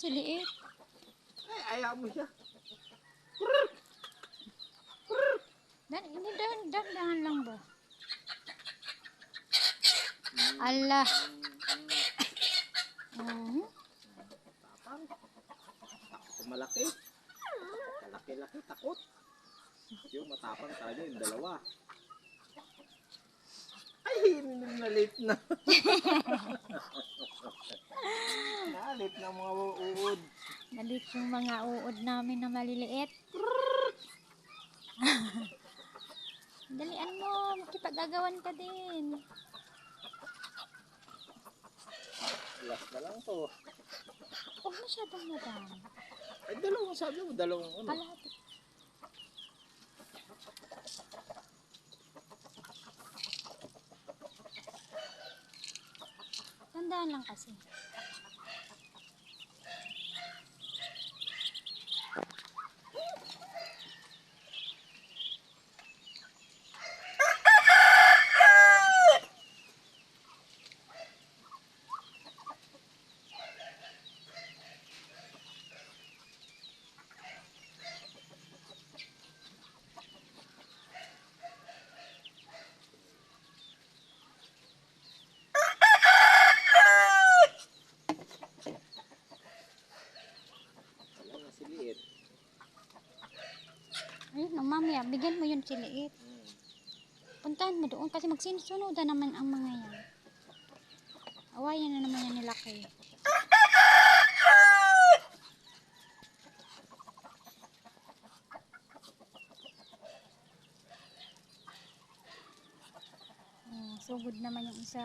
si Liit. Ay, ayaw mo siya. Dan, hindi, dan, dan, dahan lang ba? Allah. Mhm. Tapang. Takot malaki. Malaki-laki takot. Yung matapang talaga yung dalawa. Ay, nalit na. na mga uod. Nalit yung mga uod namin na maliliit. Dalian mo, makipag-agawan ka din. Last na lang to. Huwag masyadong madami. Ay, dalawang sabi mo, dalawang ano. Kalahati. Tandaan lang kasi. No, mamaya, bigyan mo yun si Liit. Hmm. Puntahan mo doon kasi magsinusunod na naman ang mga yan. Awayan na naman yan nila kay. Oh, sugod naman yung isa.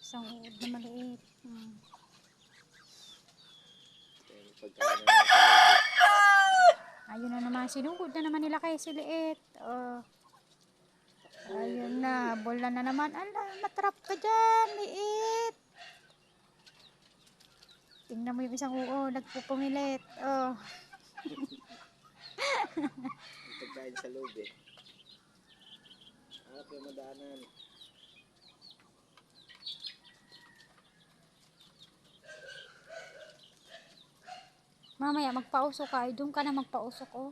Isang uod na maliit. Hmm sa loob. eh. Ayun na naman, sinugod na naman nila kay si Liit. Oh. Ayun na, bola na naman. Ala, matrap ka dyan, Liit. Tingnan mo yung isang uo, nagpupumilit. Oh. Pagkain sa loob eh. Harap yung madaanan. Mamaya, magpausok ka. Ay, doon ka na magpausok, oh.